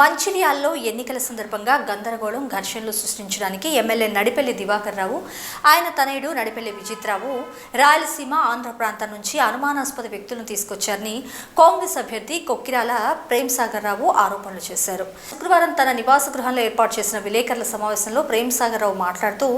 మంచిర్యాలలో ఎన్నికల సందర్భంగా గందరగోళం ఘర్షణలు సృష్టించడానికి ఎమ్మెల్యే నడిపెల్లి దివాకర్ రావు ఆయన తనయుడు నడిపెల్లి విజిత్రావు రాయలసీమ ఆంధ్ర ప్రాంతం నుంచి అనుమానాస్పద వ్యక్తులను తీసుకొచ్చారని కాంగ్రెస్ అభ్యర్థి కొక్కిరాల ప్రేమ్ సాగర్ రావు ఆరోపణలు చేశారు. శుక్రవారం తన నివాస గృహంలో ఏర్పాటు చేసిన విలేకరుల సమావేశంలో ప్రేమ్ సాగర్ రావు మాట్లాడుతూ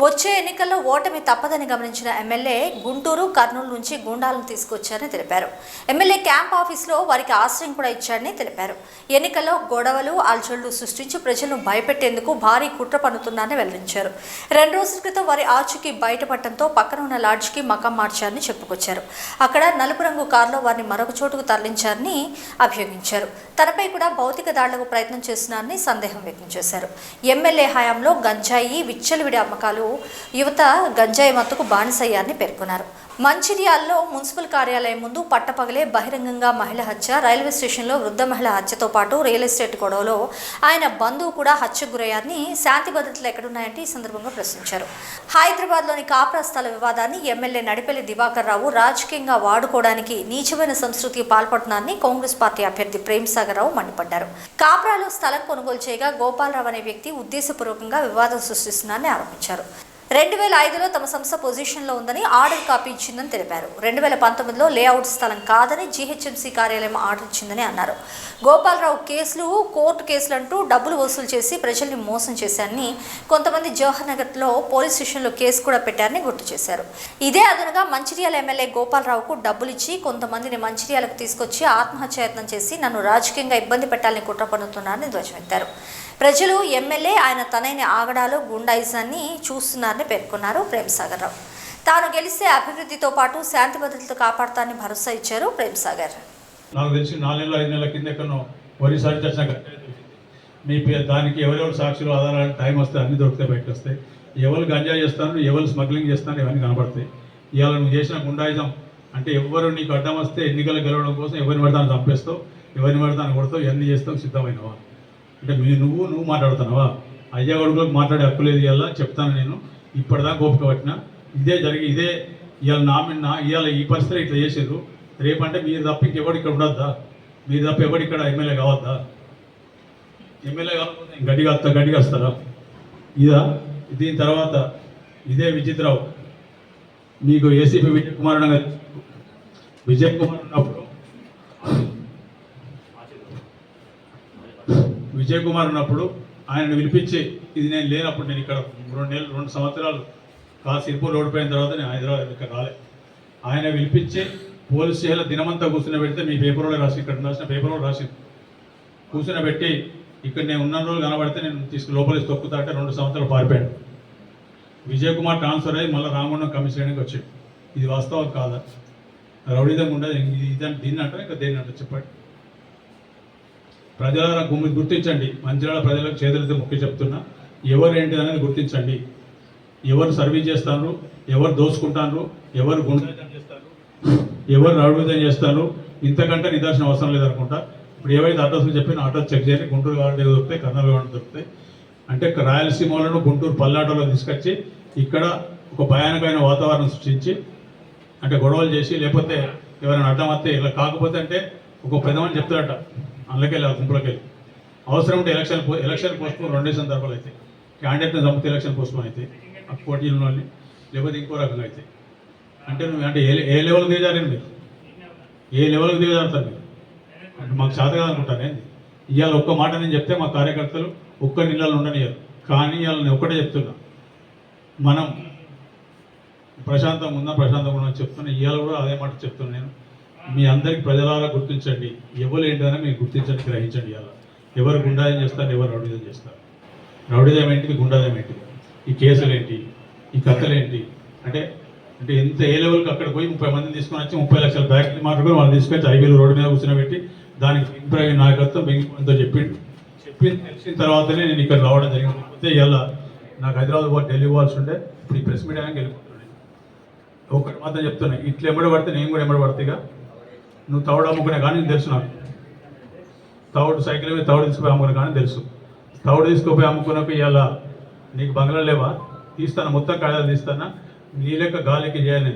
వచ్చే ఎన్నికల్లో ఓటమి తప్పదని గమనించిన ఎమ్మెల్యే గుంటూరు కర్నూలు నుంచి గుండాలను తీసుకొచ్చారని తెలిపారు. ఎమ్మెల్యే క్యాంప్ ఆఫీస్లో వారికి ఆశ్రయం కూడా ఇచ్చారని తెలిపారు. ఎన్నికల్లో గొడవలు అల్చళ్ళు సృష్టించి ప్రజలను భయపెట్టేందుకు భారీ కుట్ర పన్నుతున్నారని వెల్లడించారు. రెండు రోజుల క్రితం వారి ఆచూకీ బయటపడటంతో పక్కన ఉన్న లాడ్జ్కి మకం మార్చారని చెప్పుకొచ్చారు. అక్కడ నలుపు రంగు కారులో వారిని మరొక చోటుకు తరలించారని అభియోగించారు. తనపై కూడా భౌతిక దాడులకు ప్రయత్నం చేస్తున్నారని సందేహం వ్యక్తం చేశారు. ఎమ్మెల్యే హయాంలో గంజాయి విచ్చలవిడి అమ్మకాలు యువత గంజాయి మత్తుకు బానిసయ్యారని పేర్కొన్నారు. మంచిర్యాలలో మున్సిపల్ కార్యాలయం ముందు పట్టపగలే బహిరంగంగా మహిళ హత్య. రైల్వే స్టేషన్లో వృద్ధ మహిళ హత్యతో పాటు రియల్ ఎస్టేట్ గొడవలో ఆయన బంధువు కూడా హత్యకు గురయ్యారని శాంతి భద్రతలు ఎక్కడున్నాయంటే ఈ సందర్భంగా ప్రశ్నించారు. హైదరాబాద్లోని కాప్రా స్థల వివాదాన్ని ఎమ్మెల్యే నడిపెల్లి దివాకర్ రావు రాజకీయంగా వాడుకోవడానికి నీచమైన సంస్కృతికి పాల్పడుతున్నారని కాంగ్రెస్ పార్టీ అభ్యర్థి ప్రేమ్ సాగర్ రావు మండిపడ్డారు. కాప్రాలో స్థలం కొనుగోలు చేయగా గోపాలరావు అనే వ్యక్తి ఉద్దేశపూర్వకంగా వివాదం సృష్టిస్తున్నారని ఆరోపించారు. రెండు వేల ఐదులో తమ సంస్థ పొజిషన్లో ఉందని ఆర్డర్ కాపీ ఇచ్చిందని తెలిపారు. రెండు వేల పంతొమ్మిదిలో లేఅవుట్ స్థలం కాదని జీహెచ్ఎంసీ కార్యాలయం ఆర్డర్ ఇచ్చిందని అన్నారు. గోపాలరావు కేసులు కోర్టు కేసులు అంటూ డబ్బులు వసూలు చేసి ప్రజల్ని మోసం చేశారని కొంతమంది జవహర్ నగర్లో పోలీస్ స్టేషన్లో కేసు కూడా పెట్టారని గుర్తు చేశారు. ఇదే అదనగా మంచిర్యాల ఎమ్మెల్యే గోపాలరావుకు డబ్బులు ఇచ్చి కొంతమందిని మంచిర్యాలకు తీసుకొచ్చి ఆత్మహత్యాయత్నం చేసి నన్ను రాజకీయంగా ఇబ్బంది పెట్టాలని కుట్ర పన్నుతున్నారని ధ్వజమెత్తారు. ప్రజలు ఎమ్మెల్యే ఆయన తనైన ఆగడాలు గుండాయిజాన్ని చూస్తున్నారని పేర్కొన్నారు ప్రేమ్సాగర్ రావు. తాను గెలిస్తే అభివృద్ధితో పాటు శాంతి భద్రతలు కాపాడతానని భరోసా ఇచ్చారు ప్రేమ్సాగర్. నాకు తెలిసి నాలుగు నెలలు ఐదు నెలల కింద ఎక్కడో వరిసారి చచ్చిన మీ దానికి ఎవరెవరు సాక్షులు ఆధారాలు టైం వస్తే అన్ని దొరుకుతాయి బయటకు వస్తాయి ఎవరు గంజా చేస్తాను ఎవరు స్మగ్లింగ్ చేస్తాను ఇవన్నీ కనబడతాయి. ఇవాళ నువ్వు చేసిన గుండాయుధం అంటే ఎవరు నీకు అడ్డం వస్తే ఎన్నికలు గెలవడం కోసం ఎవరిని పడతాను చంపేస్తావు ఎవరిని పడతాను కొడతావు ఇవన్నీ చేస్తావు సిద్ధమైనవా అంటే మీ నువ్వు నువ్వు మాట్లాడుతున్నావా? అయ్యా కొడుకులకు మాట్లాడే హక్కు లేదు ఇలా చెప్తాను నేను. ఇప్పటిదాకా ఓపిక పట్టిన. ఇదే జరిగి ఇదే ఇవాళ నా మీద నా ఇవాళ ఈ పరిస్థితి ఇట్లా చేసారు రేపంటే మీరు తప్ప ఇంకెవడు ఇక్కడ ఉండొద్దా? మీరు తప్ప ఎవడు ఇక్కడ ఎమ్మెల్యే కావద్దా? ఎమ్మెల్యే కాకపోతే గడ్డిగా వస్తా గడ్డిగా వస్తారా ఇదా? దీని తర్వాత ఇదే విచిత్రావు మీకు ఏసీపీ విజయ్ కుమార్ విజయ్ కుమార్ ఉన్నప్పుడు విజయ్ కుమార్ ఉన్నప్పుడు ఆయనను వినిపించి ఇది నేను లేనప్పుడు నేను ఇక్కడ రెండు నెలలు రెండు సంవత్సరాలు కా ఓడిపోయిన తర్వాత నేను హైదరాబాద్ ఇక్కడ రాలే. ఆయన పిలిపించి పోలీస్ స్టేషన్లో దినమంతా కూర్చుని పెడితే మీ పేపర్లో రాసి ఇక్కడ రాసిన పేపర్లో రాసి కూర్చుని పెట్టి ఇక్కడ నేను ఉన్న రోజులు కనబడితే నేను తీసుకు లోపలికి తొక్కుతా అంటే రెండు సంవత్సరాలు పారిపోయాడు విజయ్ కుమార్ ట్రాన్స్ఫర్ అయ్యి మళ్ళీ రామగుండం కమిషనర్కి వచ్చాడు. ఇది వాస్తవం కాదా? రౌడీదం ఉండదు. ఇది ఇదని దీన్ని అంటారు? ఇంకా దేన్ని అంటారు? చెప్పండి. ప్రజల గుమ్మి గుర్తించండి. మంచిర్యాల ప్రజలకు చేతులతో మొక్కి చెప్తున్నా. ఎవరు ఏంటి అనేది గుర్తించండి. ఎవరు సర్వీస్ చేస్తారు ఎవరు దోసుకుంటారు ఎవరు గుండెం చేస్తారు. ఎవరు రౌడీదం చేస్తారు ఇంతకంటే నిదర్శనం అవసరం లేదనుకుంటా. ఇప్పుడు ఏవైతే అడ్రస్లు చెప్పిన అడ్రస్ చెక్ చేయండి. గుంటూరు కావాలంటే దొరుకుతాయి కర్నూలు కావాలంటే దొరుకుతాయి అంటే రాయలసీమలను గుంటూరు పల్నాటలో తీసుకొచ్చి ఇక్కడ ఒక భయానకమైన వాతావరణం సృష్టించి అంటే గొడవలు చేసి లేకపోతే ఎవరైనా అడ్డం వస్తే ఇలా కాకపోతే అంటే ఒక పెద్దమని చెప్తాడట అందులోకెళ్ళి ఆ గుంపులోకెళ్ళి. అవసరం ఉంటే ఎలక్షన్ ఎలక్షన్ పోస్ట్పోన్ రెండే సందర్భాలు అయితే క్యాండిడేట్ని చంపితే ఎలక్షన్ పోస్ట్పోన్ అయితే ఆ పోటీ చేయడం వాళ్ళని లేకపోతే ఇంకో రకంగా అయితే అంటే నువ్వు అంటే ఏ ఏ లెవెల్కి దిగజారండి మీరు? ఏ లెవెల్కి దిగజారుతారు మీరు? అంటే మాకు చేత ఏంది? ఇవాళ ఒక్క మాట నేను చెప్తే మా కార్యకర్తలు ఒక్క నీళ్ళలో ఉండనియరు కానీ ఇవాళ నేను ఒక్కటే చెప్తున్నా. మనం ప్రశాంతంగా ఉందా ప్రశాంతంగా ఉందని చెప్తున్నా. ఇవాళ కూడా అదే మాట చెప్తున్నా నేను. మీ అందరికి ప్రజలారా గుర్తించండి. ఎవరు ఏంటనే మీరు గుర్తించండి గ్రహించండి ఇవాళ. ఎవరు గుండాయం చేస్తారు ఎవరు అడుగుదం చేస్తారు. రౌడీదం ఏంటిది గుండాదం ఏంటిది ఈ కేసులు ఏంటి ఈ కథలు ఏంటి అంటే అంటే ఎంత ఏ లెవెల్కి అక్కడ పోయి ముప్పై మందిని తీసుకొని వచ్చి ముప్పై లక్షల బ్యాక్ మాట్లాడుకొని వాళ్ళు తీసుకొచ్చి ఐవీలు రోడ్డు మీద కూర్చోబెట్టి దానికి ఇంప్రూవ్ నాయకత్వం బెంగిపోయిందో చెప్పింది చెప్పి తెలిసిన తర్వాతనే నేను ఇక్కడ రావడం జరిగింది. లేకపోతే ఇలా నాకు హైదరాబాద్ పోయి ఢిల్లీ పోవాల్సి ఉంటే ఇప్పుడు ఈ ప్రెస్ మీడియాకి వెళ్ళిపోతున్నాను ఒకటి మాత్రం చెప్తాను ఇట్లా ఎమ్మడి పడితే నేను కూడా ఎమ్మడి పడతాయిగా నువ్వు తవడు అమ్ముకునే కానీ నేను తెలుసు నాకు. తౌడు సైకిల్ మీద తౌడు తీసుకుపోయి అమ్ముకునే కానీ తెలుసు. తౌడు తీసుకుపోయి అమ్ముకున్నప్పుడు ఇవాళ నీకు బంగ్లా లేవా? తీస్తాను మొత్తం కాగితాలు తీస్తానా? నీ లెక్క గాలికి చేయాలి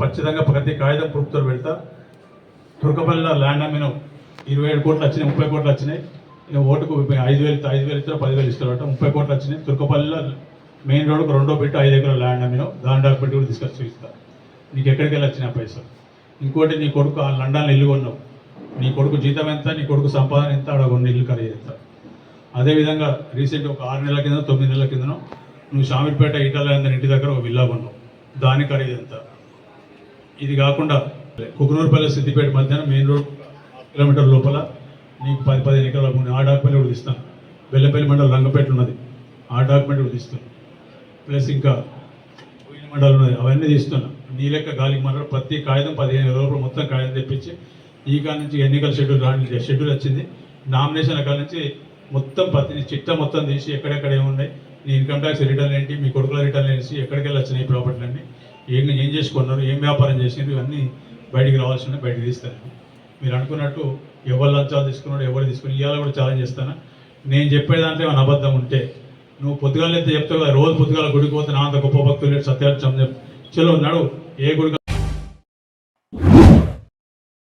ఖచ్చితంగా ప్రతి కాగితం ప్రూఫ్తో పెడతా. తుర్కపల్లిలో ల్యాండ్ అమ్మిన ఇరవై ఏడు కోట్లు వచ్చినాయి ముప్పై కోట్లు వచ్చినాయి. నేను ఓటుకు ఐదు వేలు ఐదు వేలు ఇస్తారు పదివేలు ఇస్తారట ముప్పై కోట్లు వచ్చినాయి. తుర్కపల్లిలో మెయిన్ రోడ్కు రెండో పెట్టి ఐదు ఎకరాల ల్యాండ్ అమ్మినావు దాని డాక్యుమెంట్ కూడా తీసుకొచ్చి చూపిస్తా నీకు ఎక్కడికి వెళ్ళి వచ్చిన పైసలు? ఇంకోటి నీ కొడుకు ఆ లండన్లో ఇల్లు కొన్నావు. నీ కొడుకు జీతం ఎంత నీ కొడుకు సంపాదన ఎంత ఆడ కొన్ని ఇల్లు ఖరీదు ఎంత? అదేవిధంగా రీసెంట్ ఒక ఆరు నెలల కింద తొమ్మిది నెలల కిందనో నువ్వు షామీర్పేట ఇటాలయ ఇంటి దగ్గర ఒక విల్లా కొన్నావు. దాని ఖరీదు ఎంత? ఇది కాకుండా కుకునూరుపల్లి సిద్దిపేట మధ్యాహ్నం మెయిన్ రోడ్ కిలోమీటర్ లోపల నీకు పది పదిహేను ఎకరాల భూమి. ఆ డాక్యుమెంట్ కూడా ఇస్తాను బెల్లపల్లి మండలం రంగపేట ఉన్నది. ఆ డాక్యుమెంట్ కూడా ఇస్తాను ప్లస్ ఇంకా పోయిన మండలం ఉన్నది. అవన్నీ తీస్తున్నాను. నీ లెక్క గాలికి మండలం ప్రతి కాగితం పదిహేను లోపల మొత్తం కాగితం తెప్పించి ఈ కాడ నుంచి ఎన్నికల షెడ్యూల్ రాని షెడ్యూల్ వచ్చింది. నామినేషన్ కాడ నుంచి మొత్తం ప్రతి చిట్ట మొత్తం తీసి ఎక్కడెక్కడ ఏమున్నాయి? నీ ఇన్కమ్ ట్యాక్స్ రిటర్న్ ఏంటి? మీ కొడుకుల రిటర్న్ వేసి ఎక్కడికి వెళ్ళి వచ్చినాయి ప్రాపర్టీలన్నీ ఏం ఏం చేసుకున్నారు? ఏం వ్యాపారం చేసినారు ఇవన్నీ బయటికి రావాల్సిన బయటకు తీస్తాను మీరు అనుకున్నట్టు ఎవరు లంచాలు తీసుకున్నాడు ఎవరు తీసుకుని ఇవాళ కూడా ఛాలెంజ్ చేస్తాను? నేను చెప్పే దాంట్లో ఏమైనా అబద్ధం ఉంటే నువ్వు పొద్దుగాలు అయితే చెప్తావు కదా రోజు పొద్దుగాల గుడికి పోతే నా అంత గొప్ప భక్తులు సత్యాలు సత్యార్థం చలో నడు ఏ గుడికి